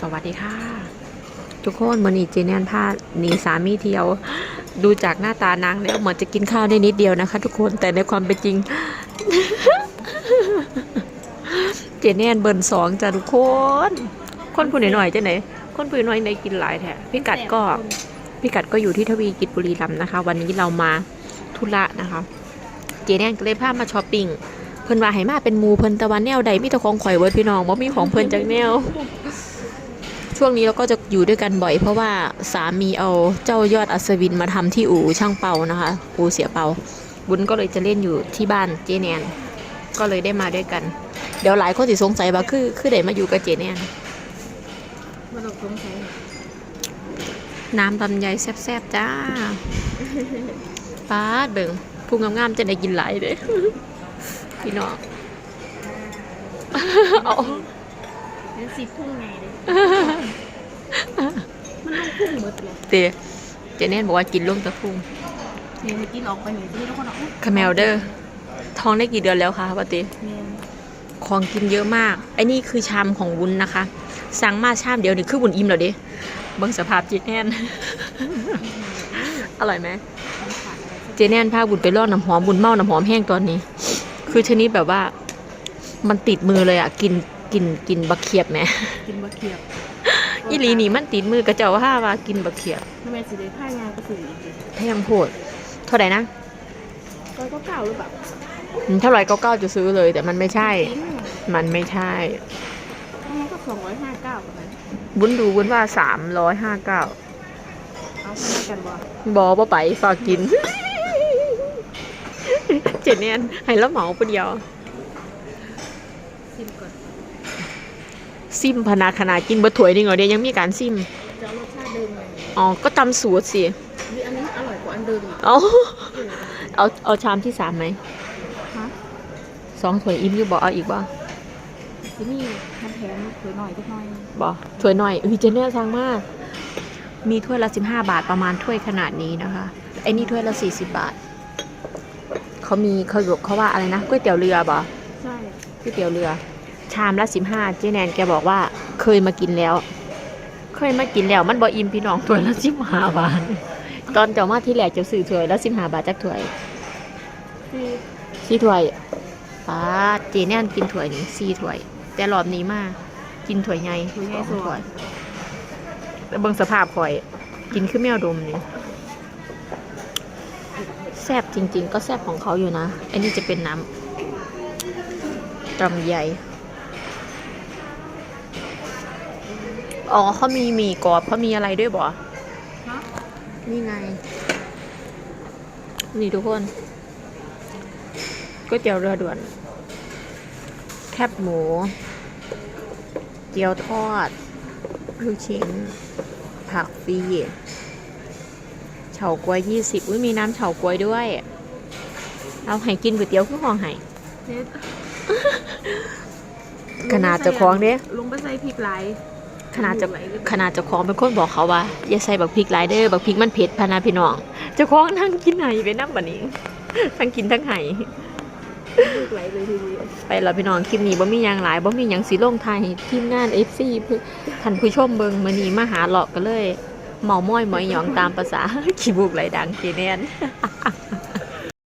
สวัสดีค่ะ ทุกคนมันนี้เจเนียนพาหนีสามีเที่ยว ดูจากหน้าตานางแล้วเหมือนจะกินข้าวได้นิดเดียวนะคะ ทุกคนแต่ในความเป็นจริง เจเนียนเบิร์นสองจ้ะทุกคน คนผู้หน่อยๆจะไหนคนผู้น้อยในกินหลายแท้พี่กัดก็พี่กัดก็อยู่ที่ทวีกิจบุรีรัมย์นะคะ วันนี้เรามาธุระนะคะ เจเนียนก็เลยพามาช้อปปิ้งเพิ่นว่าให้มาเป็นมูเพิ่นแตะวันแนวใดมีแต่ของข่อยเวิร์ดพี่น้องว่มีของเพิ่นจากแนว ช่วงนี้เราก็จะอยู่ด้วยกันบ่อย เพราะว่าสามีเอาเจ้ายอดอัศวินมาทำที่อู่ช่างเปานะคะอู่เสียเปา บุญก็เลยจะเล่นอยู่ที่บ้านเจเนียน ก็เลยได้มาด้วยกัน เดี๋ยวหลายคนสิสงสัยว่าคือคือได้มาอยู่กับเจเนียนมาตกสงสัยน้ำลำไยแซ่บๆจ้าป้าดเบิ่งพุงงามๆจะได้กินหลายเด้พี่น้องเอา นั่นสิพุ่งไงเลยมันต้องพุ่งหมดเลยเตเจเนียนบอกว่ากินล่วงตะพุงเนี่ยเมื่อกี้ออกไปหนึ่งที่แล้วคนออกคาเมลเดอร์ท้องได้กี่เดือนแล้วคะปติเมนของกินเยอะมากไอ้นี่คือชามของวุ้นนะคะ สั่งมาชามเดียวนี่คือวุ้นอิ่มแล้วเดิเบิ่งสภาพเจแนนอร่อยไหมมันขาดอะไรสักเจแนนพาบุญไปลอกน้ำหอมบุญเมาน้ำหอมแห้งตอนนี้ คือชนิดแบบว่า มันติดมือเลยอะกิน กินกินบักเขียบแหมกินบะเขียบอีหลีนี่มันติดมือกระเจ้าว่าว่ากินบักเขียบทำไมสิได้ค่ายางก็สื่ออีกทีแพงโพดเท่าไหร่นะก็ก็เก่าหรือเปล่าอืมเท่าไหร่ก็เก้าจะซื้อเลย แต่มันไม่ใช่ จริงมันไม่ใช่นี่ก็สองร้อยห้าเก้าประมาณบุญดูบุญว่าสามร้อยห้าเก้าเอาทำไมกันบ่บอบ่ไปฝากกิน เจเนียนให้ละเหมาไปเดียว ชิมก่อน ซิมพนาขนาดกินบะถวยนี่เหรอเดียวยังมีการซิมจะเอารสชาติเดิมไงอ๋อก็ตำสูตรสินี่อันนี้อร่อยกว่าอันเดิมอีกเอาเออเอาเอาชามที่สามไหมฮะสองถ้วยอิ่มอยู่บอกเอาอีกบ่ที่นี่มันแถมสวยหน่อยก็น้อยบ่ถ้วยหน่อยเฮ้ยเจเนียนสั่งมาก มีถ้วยละสิบห้าบาทประมาณถ้วยขนาดนี้นะคะไอ้นี่ถ้วยละสี่สิบบาทเขามีเขาบอกเขาว่าอะไรนะก๋วยเตี๋ยวเรือบ่ใช่ก๋วยเตี๋ยวเรือ ชามละสิบห้าเจแนนแกบอกว่าเคยมากินแล้ว เคยมากินแล้วมันบออิ่มพี่น้องถ้วยละสิบห้าบาท ตอนเจ้ามาที่แรกจะซื้อถ้วยละสิบห้าบาทจากถ้วยคือสี่ถ้วยป้าดเจแนนกินถ้วยนี้สี่ถ้วย แต่รอบนี้มากินถ้วยใหญ่คุยสง่าอยงสุดถ้วยแต่เบิ่งสภาพข่อย กินคือแมวดมนี่แซ่บจริง ๆ ก็แซ่บของเขาอยู่นะ อันนี้จะเป็นน้ำตำใหญ่ อ๋อเขามีหมี่กรอบเขามีอะไรด้วยบ่ฮะนี่ไง นี่ทุกคนก๋วยเตี๋ยวเรือด่วน แคบหมู เกี๊ยวทอด ลูกชิ้น ผักฟรีเฉาก๊วยยี่สิบอุ้ยมีน้ำเฉาก๊วยด้วย เอาให้กินก๋วยเตี๋ยวคือห้องไห้เน็ตขนาดเจะคล้าของเด้ลุงไปใส่พริกไหล ขนาดจะขนาดจะคล้าของเป็นคนบอกเขาว่า อย่าใส่บักพริกหลายเด้อบักพริกมันเผ็ดพะนาพี่น้องจะคล้องนั่งกินไห้ไปน้ำบันนี้ทั้งกินทั้งไห้ไหลเลยทีเดียวไปแล้วพี่น้องคลิปนี้บ่มีหยังหลายบ่มีหยังสิลงไทยทีมงานเพื่อท่านผู้ชมเบิงมื้อนี้มาหาเลาะก็เลยเมาม้อยหมอยหยองตามภาษาขี้บุกไหลดังเจแนน